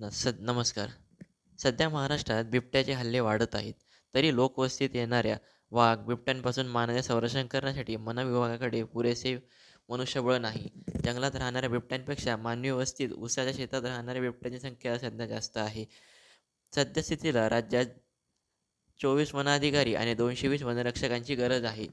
न स नमस्कार. सध्या महाराष्ट्रात बिबट्याचे हल्ले वाढत आहेत. तरी लोकवस्तीत येणाऱ्या वाघ बिबट्यांपासून मानवी संरक्षण करण्यासाठी वन विभागाकडे पुरेसे मनुष्यबळ नाही. जंगलात राहणाऱ्या बिबट्यांपेक्षा मानवी वस्तीत उसाच्या शेतात राहणाऱ्या बिबट्यांची संख्या सध्या जास्त आहे. सद्यस्थितीला राज्यात चोवीस वनाधिकारी आणि दोनशे वीस वनरक्षकांची गरज आहे.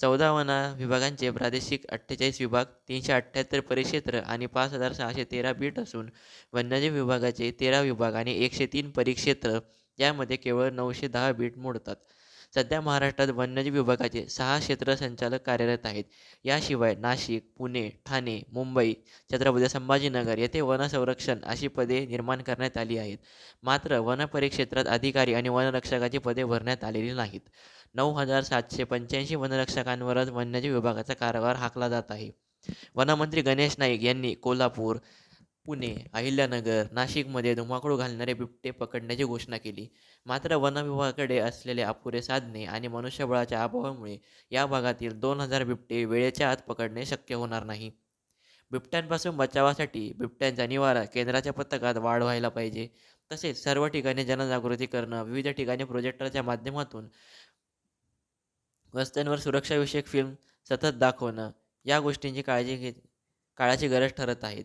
चौदा वन विभागांचे प्रादेशिक अठ्ठेचाळीस विभाग तीनशे अठ्ठ्याहत्तर परिक्षेत्र आणि पाच हजार सहाशे तेरा बीट असून वन्यजीव विभागाचे तेरा विभाग आणि एकशे तीन परिक्षेत्र यामध्ये केवळ नऊशे दहा बीट मोडतात. सध्या महाराष्ट्रात वन्यजीव विभागाचे सहा क्षेत्र संचालक कार्यरत आहेत. याशिवाय नाशिक पुणे ठाणे मुंबई छत्रपती संभाजीनगर येथे वनसंरक्षण अशी पदे निर्माण करण्यात आली आहेत. मात्र वन परिक्षेत्रात अधिकारी आणि वनरक्षकाची पदे भरण्यात आलेली नाहीत. नऊ हजार सातशे पंच्याऐंशी वनरक्षकांवरच वन्यजीव विभागाचा कारभार हाकला जात आहे. वनमंत्री गणेश नाईक यांनी कोल्हापूर पुणे अहिल्यानगर नाशिकमध्ये धुमाकूळ घालणारे बिबटे पकडण्याची घोषणा केली. मात्र वनविभागाकडे असलेले अपुरे साधने आणि मनुष्यबळाच्या अभावामुळे या भागातील दोन हजार बिबटे वेळेच्या आत पकडणे शक्य होणार नाही. बिबट्यांपासून बचावासाठी बिबट्यांचा निवारा केंद्राच्या पथकात वाढ व्हायला पाहिजे. तसेच सर्व ठिकाणी जनजागृती करणं विविध ठिकाणी प्रोजेक्टरच्या माध्यमातून वस्त्यांवर सुरक्षाविषयक फिल्म सतत दाखवणं या गोष्टींची काळजी घे काळाची गरज ठरत आहेत.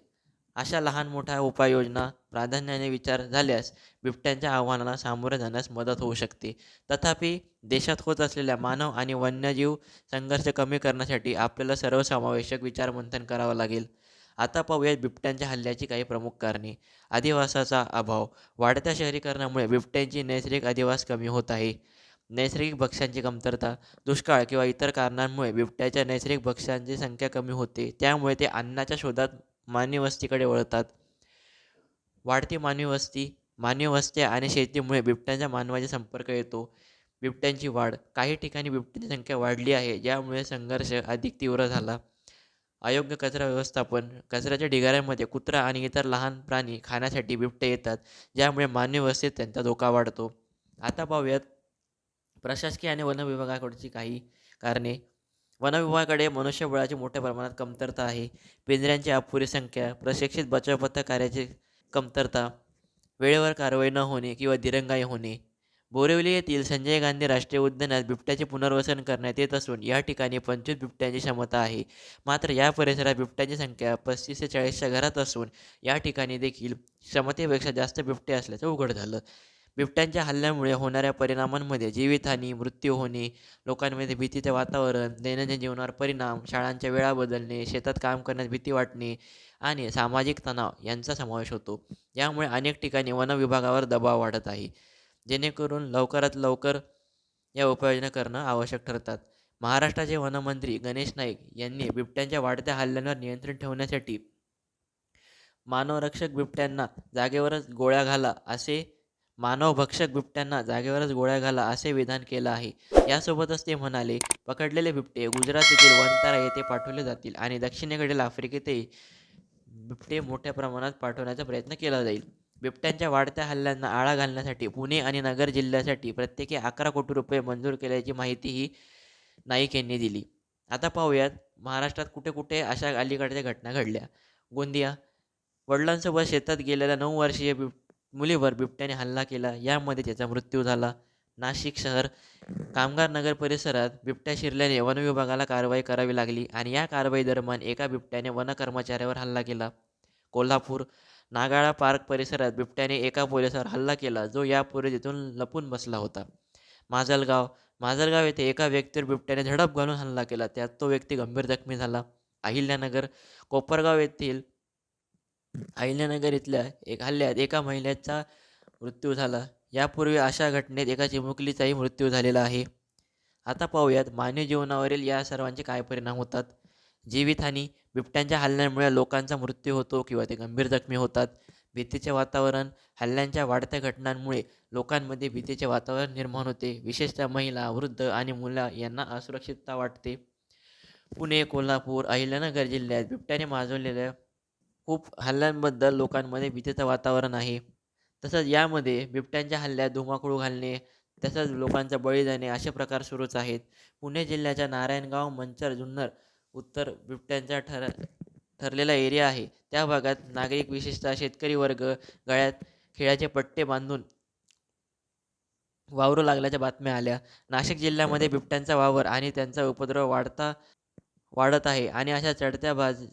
अशा लहान मोठ्या उपाययोजना प्राधान्याने विचार झाल्यास बिबट्यांच्या आव्हानाला सामोरे जाण्यास मदत होऊ शकते. तथापि देशात होत असलेल्या मानव आणि वन्यजीव संघर्ष कमी करण्यासाठी आपल्याला सर्वसमावेशक विचारमंथन करावं लागेल. आता पाहूयात बिबट्यांच्या हल्ल्याची काही प्रमुख कारणे. अधिवासाचा अभाव. वाढत्या शहरीकरणामुळे बिबट्यांची नैसर्गिक अधिवास कमी होत आहे. नैसर्गिक भक्ष्यांची कमतरता दुष्काळ किंवा इतर कारणांमुळे बिबट्याच्या नैसर्गिक भक्ष्यांची संख्या कमी होते. त्यामुळे ते अन्नाच्या शोधात मानवी वस्तीकडे वळतात. वाढती मानवी वस्ती मानवी वस्त्या आणि शेतीमुळे बिबट्यांच्या मानवाचा संपर्क येतो. बिबट्यांची वाढ काही ठिकाणी बिबट्यांची संख्या वाढली आहे ज्यामुळे संघर्ष अधिक तीव्र झाला. अयोग्य कचरा व्यवस्थापन कचऱ्याच्या ढिगाऱ्यांमध्ये कुत्रा आणि इतर लहान प्राणी खाण्यासाठी बिबटे येतात ज्यामुळे मानवी वस्तीत त्यांचा धोका वाढतो. आता पाहूयात प्रशासकीय आणि वन विभागाकडची काही कारणे. वनविभागाकडे मनुष्यबळाची मोठ्या प्रमाणात कमतरता आहे. पिंजऱ्यांची अपुरी संख्या प्रशिक्षित बचाव पथक कार्याची कमतरता वेळेवर कारवाई न होणे किंवा दिरंगाई होणे. बोरिवली येथील संजय गांधी राष्ट्रीय उद्यानात बिबट्याचे पुनर्वसन करण्यात येत असून या ठिकाणी पंचवीस बिबट्यांची क्षमता आहे. मात्र या परिसरात बिबट्यांची संख्या पस्तीस ते चाळीसच्या घरात असून या ठिकाणी देखील क्षमतेपेक्षा जास्त बिबटे असल्याचं उघड झालं. बिबट्यांच्या हल्ल्यामुळे होणाऱ्या परिणामांमध्ये जीवितहानी मृत्यू होणे लोकांमध्ये भीतीचे वातावरण दैनंदिन जीवनावर परिणाम शाळांच्या वेळा बदलणे शेतात काम करण्यास भीती वाटणे आणि सामाजिक तणाव यांचा समावेश होतो. यामुळे अनेक ठिकाणी वन विभागावर दबाव वाढत आहे. जेणेकरून लवकरात लवकर या उपाययोजना करणं आवश्यक ठरतात. महाराष्ट्राचे वनमंत्री गणेश नाईक यांनी बिबट्यांच्या वाढत्या हल्ल्यांवर नियंत्रण ठेवण्यासाठी मानवरक्षक बिबट्यांना जागेवरच गोळ्या घाला असे मानवभक्षक बिबट्यांना जागेवरच गोळ्या घाला असे विधान केलं आहे. यासोबतच ते म्हणाले पकडलेले बिबटे गुजरात येथील वनतारा येथे पाठवले जातील आणि दक्षिणेकडील आफ्रिकेतही बिबटे मोठ्या प्रमाणात पाठवण्याचा प्रयत्न केला जाईल. बिबट्यांच्या वाढत्या हल्ल्यांना आळा घालण्यासाठी पुणे आणि नगर जिल्ह्यासाठी प्रत्येकी अकरा कोटी रुपये मंजूर केल्याची माहितीही नाईक यांनी दिली. आता पाहूयात महाराष्ट्रात कुठे कुठे अशा अलीकडच्या घटना घडल्या. गोंदिया वडिलांसोबत शेतात गेलेल्या नऊ वर्षीय बिब मुलीवर बिबट्याने हल्ला केला. यामध्ये त्याचा मृत्यू झाला. नाशिक शहर कामगार नगर परिसरात बिबट्या शिरल्याने वन विभागाला कारवाई करावी लागली आणि या कारवाई दरम्यान एका बिबट्याने वन कर्मचाऱ्यावर हल्ला केला. कोल्हापूर नागाळा पार्क परिसरात बिबट्याने एका पोलिसावर हल्ला केला जो यापूर्वी तिथून लपून बसला होता. माजलगाव माजलगाव येथे एका व्यक्तीवर बिबट्याने झडप घालून हल्ला केला. त्यात तो व्यक्ती गंभीर जखमी झाला. अहिल्यानगर कोपरगाव येथील अहिल्यानगर इथल्या एक हल्ल्यात एका महिलेचा मृत्यू झाला. यापूर्वी अशा घटनेत एका चिमुकलीचाही मृत्यू झालेला आहे. आता पाहूयात मानवी जीवनावरील या सर्वांचे काय परिणाम होतात. जीवितहानी बिबट्यांच्या हल्ल्यांमुळे लोकांचा मृत्यू होतो किंवा ते गंभीर जखमी होतात. भीतीचे वातावरण हल्ल्यांच्या वाढत्या घटनांमुळे लोकांमध्ये भीतीचे वातावरण निर्माण होते. विशेषतः महिला वृद्ध आणि मुला यांना असुरक्षितता वाटते. पुणे कोल्हापूर अहिल्यानगर जिल्ह्यात बिबट्याने माजवलेल्या खूप हल्ल्यांबद्दल लोकांमध्ये भीतीचं वातावरण आहे. तसंच यामध्ये बिबट्यांच्या हल्ल्यात धुमाकूळ घालणे तसंच लोकांचा बळी जाणे असे प्रकार सुरूच आहेत. पुणे जिल्ह्याच्या नारायणगाव मंचर जुन्नर उत्तर बिबट्यांचा ठर ठरलेला एरिया आहे. त्या भागात नागरिक विशेषतः शेतकरी वर्ग गळ्यात खिळ्याचे पट्टे बांधून वावरू लागल्याच्या बातम्या आल्या. नाशिक जिल्ह्यामध्ये बिबट्यांचा वावर आणि त्यांचा उपद्रव वाढता वाढत आहे आणि अशा चढत्या बाज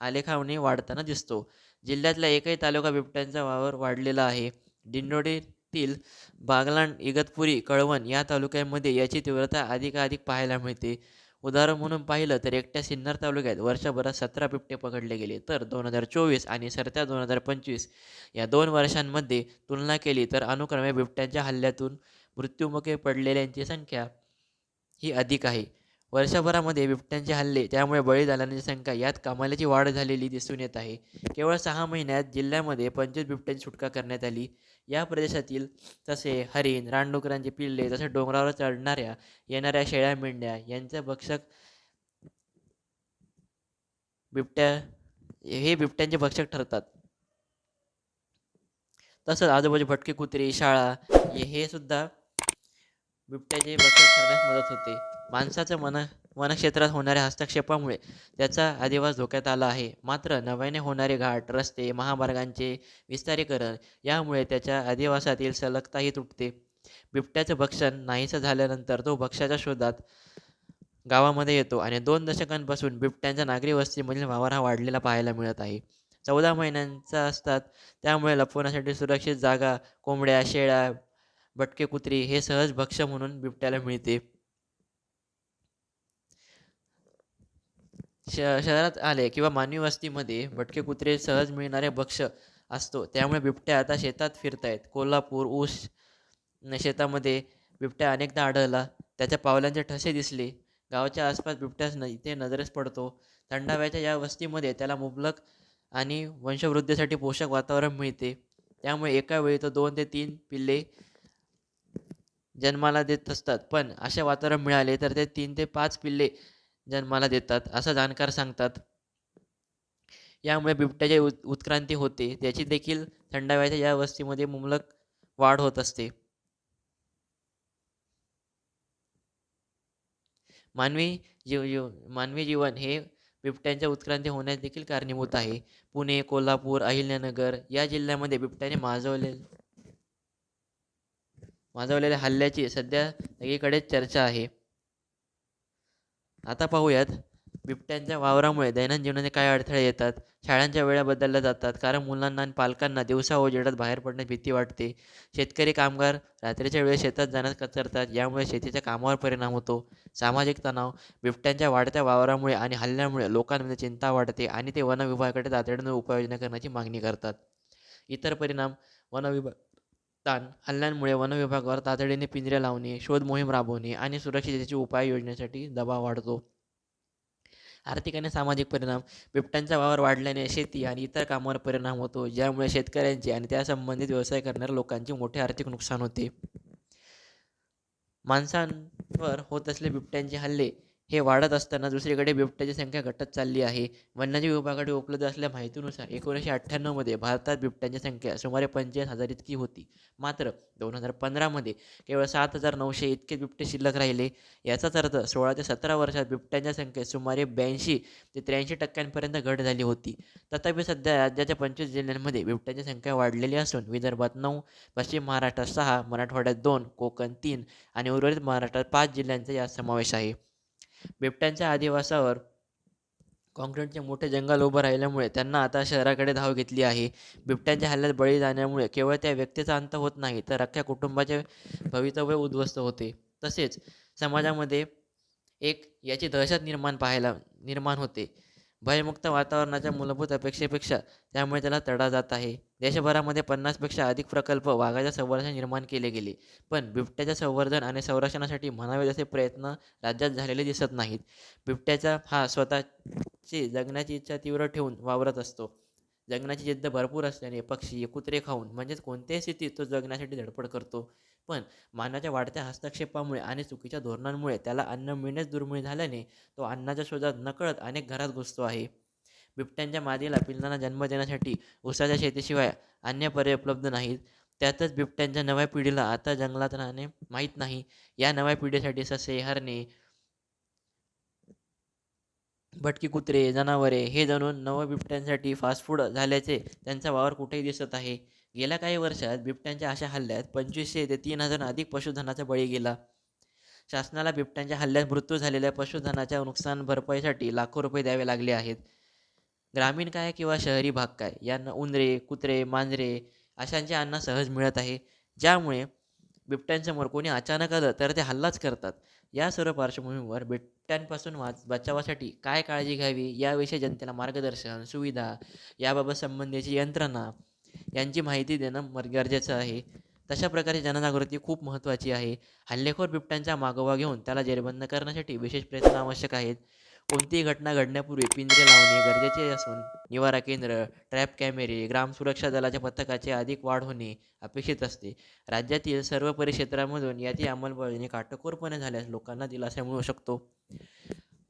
आलेखाने वाढताना दिसतो. जिल्ह्यातला एकही तालुका बिबट्यांचा वावर वाढलेला आहे. दिंडोरीतील बागलाण इगतपुरी कळवण या तालुक्यांमध्ये याची तीव्रता अधिकाधिक पाहायला मिळते. उदाहरण म्हणून पाहिलं तर एकट्या सिन्नर तालुक्यात वर्षभरात सतरा बिबटे पकडले गेले. तर दोन हजार चोवीस आणि सरत्या दोन हजार पंचवीस या दोन वर्षांमध्ये तुलना केली तर अनुक्रमे बिबट्यांच्या हल्ल्यातून मृत्युमुखी पडलेल्यांची संख्या ही अधिक आहे. वर्षभरामध्ये बिबट्यांचे हल्ले त्यामुळे बळी झालेल्यांची संख्या यात कमालीची वाढ झालेली दिसून येत आहे. केवळ सहा महिन्यात जिल्ह्यामध्ये पंचवीस बिबट्यांची सुटका करण्यात आली. या प्रदेशातील तसे हरिण रानडुकरांचे पिल्ले तसेच डोंगरावर चढणाऱ्या येणाऱ्या शेळ्या मेंढ्या यांचे भक्षक बिबट्या हे बिबट्यांचे भक्षक ठरतात. तसंच आजूबाजू भटके कुत्रे शाळा हे सुद्धा बिबट्याचे भक्षक करण्यास मदत होते. माणसाच्या मन वनक्षेत्रात होणाऱ्या हस्तक्षेपामुळे त्याचा अधिवास धोक्यात आला आहे. मात्र नव्याने होणारे घाट रस्ते महामार्गांचे विस्तारीकरण यामुळे त्याच्या अधिवासातील सलगताही तुटते. बिबट्याचं भक्षण नाहीसं झाल्यानंतर तो भक्ष्याच्या शोधात गावामध्ये येतो आणि दोन दशकांपासून बिबट्यांच्या नागरी वस्तीमधील वावर हा वाढलेला पाहायला मिळत आहे. चौदा महिन्यांचा असतात त्यामुळे लपवण्यासाठी सुरक्षित जागा कोंबड्या शेळ्या भटके कुत्री हे सहज भक्ष म्हणून बिबट्याला मिळते. श शहरात आले किंवा मानवी वस्तीमध्ये भटके कुत्रे सहज मिळणारे भक्ष्य असतो. त्यामुळे बिबट्या आता शेतात फिरतायत. कोल्हापूर ऊस न शेतामध्ये बिबट्या अनेकदा आढळला. त्याच्या पावलांचे ठसे दिसले. गावाच्या आसपास बिबट्यास न इथे नजरेस पडतो. थंडाव्याच्या या वस्तीमध्ये त्याला मुबलक आणि वंशवृद्धीसाठी पोषक वातावरण मिळते. त्यामुळे एका वेळी तो दोन ते तीन पिल्ले जन्माला देत असतात. पण असे वातावरण मिळाले तर ते तीन ते पाच पिल्ले जन्माला देतात असं जाणकार सांगतात. यामुळे बिबट्याची उत उत्क्रांती होते. त्याची देखील थंडाव्याच्या या वस्तीमध्ये मुबलक वाढ होत असते. मानवी जीव जीव मानवी जीवन हे बिबट्यांच्या उत्क्रांती होण्यास देखील कारणीभूत आहे. पुणे कोल्हापूर अहिल्यानगर या जिल्ह्यामध्ये बिबट्याने माजवले माजवलेल्या हल्ल्याची सध्या सगळीकडे चर्चा आहे. आता पाहूयात बिबट्यांच्या वावरामुळे दैनंदिन जीवनाचे काय अडथळे येतात शाळांच्या वेळा बदलल्या जातात कारण मुलांना आणि पालकांना दिवसा उजेडात बाहेर पडण्यास भीती वाटते. शेतकरी कामगार रात्रीच्या वेळेस शेतात जाण्यास कचरतात यामुळे शेतीच्या कामावर परिणाम होतो. सामाजिक तणाव बिबट्यांच्या वाढत्या वावरामुळे आणि हल्ल्यामुळे लोकांमध्ये चिंता वाढते आणि ते वनविभागाकडे तातडीने उपाययोजना करण्याची मागणी करतात. इतर परिणाम वन विभाग ताण हल्ल्यांमुळे वन विभागावर तातडीने पिंजरे लावणे शोध मोहीम राबवणे आणि सुरक्षिततेची उपाययोजनेसाठी दबाव वाढतो. आर्थिक आणि सामाजिक परिणाम बिबट्यांचा वावर वाढल्याने शेती आणि इतर कामावर परिणाम होतो ज्यामुळे शेतकऱ्यांचे आणि त्यासंबंधित व्यवसाय करणाऱ्या लोकांचे मोठे आर्थिक नुकसान होते. माणसांवर होत असले बिबट्यांचे हल्ले हे वाढत असताना दुसरीकडे बिबट्याची संख्या घटत चालली आहे. वन्यजीव विभागाकडे उपलब्ध असलेल्या माहितीनुसार एकोणीसशे अठ्ठ्याण्णवमध्ये भारतात बिबट्यांची संख्या सुमारे पंचेचाळीस हजार इतकी होती. मात्र दोन हजार पंधरामध्ये केवळ सात हजार नऊशे इतके बिबटे शिल्लक राहिले. याचाच अर्थ सोळा ते सतरा वर्षात बिबट्यांच्या संख्येत सुमारे ब्याऐंशी ते त्र्याऐंशी टक्क्यांपर्यंत घट झाली होती. तथापि सध्या राज्याच्या पंचवीस जिल्ह्यांमध्ये बिबट्यांची संख्या वाढलेली असून विदर्भात नऊ पश्चिम महाराष्ट्रात सहा मराठवाड्यात दोन कोकण तीन आणि उर्वरित महाराष्ट्रात पाच जिल्ह्यांचा यात समावेश आहे. बिबट्यांच्या आदिवासावर काँक्रीटचे मोठे जंगल उभं राहिल्यामुळे त्यांना आता शहराकडे धाव घेतली आहे. बिबट्यांच्या हल्ल्यात बळी जाण्यामुळे केवळ त्या व्यक्तीचा अंत होत नाही तर अख्ख्या कुटुंबाचे भवितव्य उद्ध्वस्त होते. तसेच समाजामध्ये एक याची दहशत निर्माण पाहायला निर्माण होते. भयमुक्त वातावरणाच्या मूलभूत अपेक्षेपेक्षा त्यामुळे त्याला तडा जात आहे. देशभरामध्ये पन्नासपेक्षा अधिक प्रकल्प वाघाच्या संवर्धन निर्माण केले गेले. पण बिबट्याच्या संवर्धन आणि संरक्षणासाठी म्हणावे जसे प्रयत्न राज्यात झालेले दिसत नाहीत. बिबट्याचा हा स्वतःची जगण्याची इच्छा तीव्र ठेवून वावरत असतो. जगण्याची जिद्द भरपूर असल्याने पक्षी कुत्रे खाऊन म्हणजेच कोणत्याही स्थितीत तो जगण्यासाठी धडपड करतो. पण मानवाच्या वाढत्या हस्तक्षेपामुळे आणि चुकीच्या धोरणांमुळे त्याला अन्न मिळणेच दुर्मिळ झाल्याने तो अन्नाच्या शोधात नकळत अनेक घरात घुसतो आहे. बिबट्यांच्या मादीला पिल्लांना जन्म देण्यासाठी उसाच्या शेतीशिवाय अन्य पर्याय उपलब्ध नाहीत. त्यातच बिबट्यांच्या नव्या पिढीला आता जंगलात राहणे माहीत नाही. या नव्या पिढीसाठी ससे हरणे भटकी कुत्रे जनावरे हे जणून नव बिबट्यांसाठी फास्ट फूड झाल्याचे त्यांचा वावर कुठेही दिसत आहे. गेल्या काही वर्षात बिबट्यांच्या अशा हल्ल्यात पंचवीसशे ते तीन हजार अधिक पशुधनाचा बळी गेला. शासनाला बिबट्यांच्या हल्ल्यात मृत्यू झालेल्या पशुधनाच्या नुकसान भरपाईसाठी लाखो रुपये द्यावे लागले आहेत. ग्रामीण काय किंवा शहरी भाग काय? यांना उंदरे कुत्रे मांजरे अशांचे अन्न सहज मिळत आहे. ज्यामुळे बिबट्यांसमोर कोणी अचानक आलं तर ते हल्लाच करतात. या सर्व पार्श्वभूमीवर बिबट्यांपासून वाच बचावासाठी काय काळजी घ्यावी याविषयी जनतेला मार्गदर्शन सुविधा याबाबत संबंधीची यंत्रणा यांची माहिती देणं मर गरजेचं आहे. तशा प्रकारे जनजागृती खूप महत्त्वाची आहे. हल्लेखोर बिबट्यांचा मागोवा घेऊन त्याला जेरबंद करण्यासाठी विशेष प्रयत्न आवश्यक आहेत. कोणतीही घटना घडण्यापूर्वी पिंजरे लावणे गरजेचे असून निवारा केंद्र ट्रॅप कॅमेरे ग्राम सुरक्षा दलाच्या पथकाचे अधिक वाढ होणे अपेक्षित असते. राज्यातील सर्व परिक्षेत्रामधून याची अंमलबजावणी काटकोरपणे झाल्यास लोकांना दिलासा मिळू शकतो.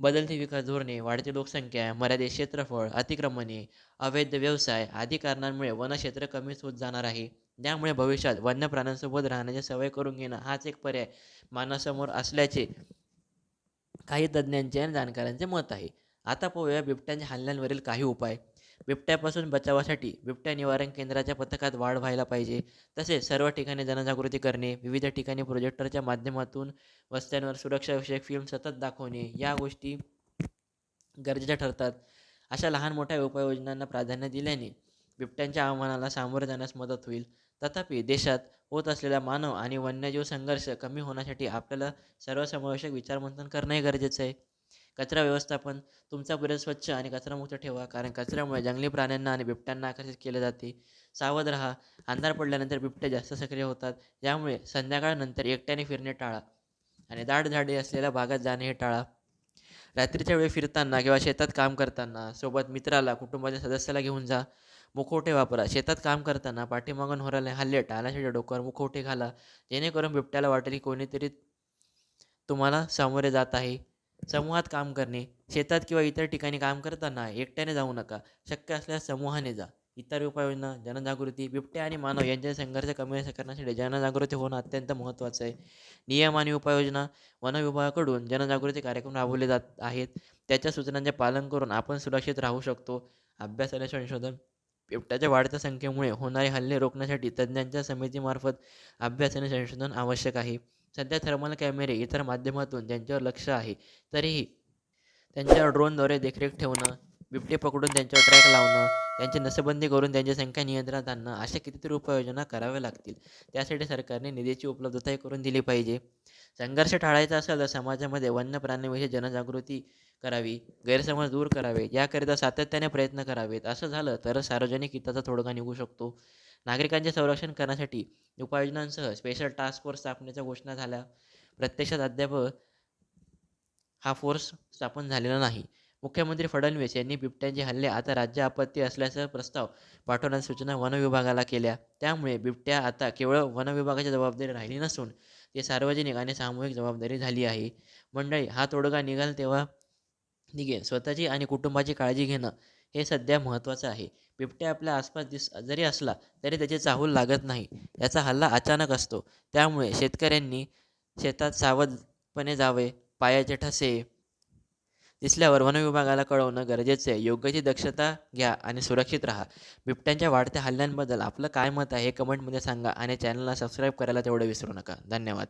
बदलती विकास धोरणे वाढती लोकसंख्या मर्यादित क्षेत्रफळ अतिक्रमणे अवैध व्यवसाय आदी कारणांमुळे वनक्षेत्र कमीच होत जाणार आहे. त्यामुळे भविष्यात वन्य प्राण्यांसोबत राहण्याची सवय करून घेणं हाच एक पर्याय मानवासमोर असल्याचे काही तज्ज्ञांचे आणि जाणकारांचे मत आहे. आता पाहूया बिबट्यांच्या हल्ल्यांवरील काही उपाय. बिबट्यापासून बचावासाठी बिबट्या निवारण केंद्राच्या पथकात वाढ व्हायला पाहिजे. तसेच सर्व ठिकाणी जनजागृती करणे विविध ठिकाणी प्रोजेक्टरच्या माध्यमातून वस्त्यांवर सुरक्षाविषयक फिल्म सतत दाखवणे या गोष्टी गरजेच्या ठरतात. अशा लहान मोठ्या उपाययोजनांना प्राधान्य दिल्याने बिबट्यांच्या आव्हानाला सामोरे जाण्यास मदत होईल. तथापि देशात होत असलेला मानव आणि वन्यजीव संघर्ष कमी होण्यासाठी आपल्याला सर्वसमावेशक विचारमंथन करणंही गरजेचं आहे. कचरा व्यवस्थापन तुमचा परिसर स्वच्छ आणि कचरामुक्त ठेवा कारण कचऱ्यामुळे जंगली प्राण्यांना आणि बिबट्यांना आकर्षित केले जाते. सावध राहा अंधार पडल्यानंतर बिबटे जास्त सक्रिय होतात यामुळे संध्याकाळनंतर एकट्याने फिरणे टाळा आणि दाट झाडे असलेल्या भागात जाणे हे टाळा. रात्रीच्या वेळी फिरताना किंवा शेतात काम करताना सोबत मित्राला कुटुंबाच्या सदस्याला घेऊन जा मुखवटे वापरा. शेतात काम करताना पाठीमागून होराले हल्ले टाळण्यासाठी डोक्यावर मुखवटे घाला. जेणेकरून बिबट्याला वाटेल की कोणीतरी तुम्हाला सामोरे जात आहे. समूहात काम करणे शेतात किंवा इतर ठिकाणी काम करताना एकट्याने जाऊ नका. शक्य असल्यास समूहाने जा. इतर उपाययोजना जनजागृती बिबटे आणि मानव यांचे संघर्ष कमी करण्यासाठी जनजागृती होणं अत्यंत महत्त्वाचं आहे. नियम आणि उपाययोजना वन विभागाकडून जनजागृती कार्यक्रम राबवले जात आहेत. त्याच्या सूचनांचे पालन करून आपण सुरक्षित राहू शकतो. अभ्यास आणि संशोधन बिबट्याच्या वाढत्या संख्येमुळे होणारे हल्ले रोखण्यासाठी तज्ज्ञांच्या समितीमार्फत अभ्यास आणि संशोधन आवश्यक आहे. सध्या थर्मल कॅमेरे इतर माध्यमातून त्यांच्यावर लक्ष आहे तरीही त्यांच्यावर ड्रोनद्वारे देखरेख ठेवणं बिबटे पकडून त्यांच्यावर ट्रॅक लावणं त्यांची नसबंदी करून त्यांची संख्या नियंत्रणात आणणं अशा कितीतरी उपाययोजना कराव्या लागतील. त्यासाठी सरकारने निधीची उपलब्धताही करून दिली पाहिजे. संघर्ष टाळायचा असेल तर समाजामध्ये वन्य प्राण्यांविषयी जनजागृती करावी गैरसमज दूर करावे याकरिता सातत्याने प्रयत्न करावेत. असं झालं तर सार्वजनिक हिताचा तोडगा निघू शकतो. नागरिकांचे संरक्षण करण्यासाठी उपाययोजनांसह स्पेशल टास्क फोर्स स्थापनेच्या घोषणा झाल्या. प्रत्यक्षात अद्याप हा फोर्स स्थापन झालेला नाही. मुख्यमंत्री फडणवीस यांनी बिबट्यांचे हल्ले आता राज्य आपत्ती असल्याचा प्रस्ताव पाठवण्याच्या सूचना वनविभागाला केल्या. त्यामुळे बिबट्या आता केवळ वनविभागाची जबाबदारी राहिली नसून ती सार्वजनिक आणि सामूहिक जबाबदारी झाली आहे. मंडळी हा तोडगा निघाल तेव्हा निघेल. स्वतःची आणि कुटुंबाची काळजी घेणं हे सध्या महत्त्वाचं आहे. बिबट्या आपल्या आसपास दिस जरी असला तरी त्याची चाहूल लागत नाही. याचा हल्ला अचानक असतो. त्यामुळे शेतकऱ्यांनी शेतात सावधपणे जावे पायाचे ठसे दिसल्यावर वनविभागाला कळवणं गरजेचं आहे. योग्य ती दक्षता घ्या आणि सुरक्षित राहा. बिबट्यांच्या वाढत्या हल्ल्यांबद्दल आपलं काय मत आहे हे कमेंटमध्ये सांगा आणि चॅनलला सबस्क्राईब करायला तेवढं विसरू नका. धन्यवाद.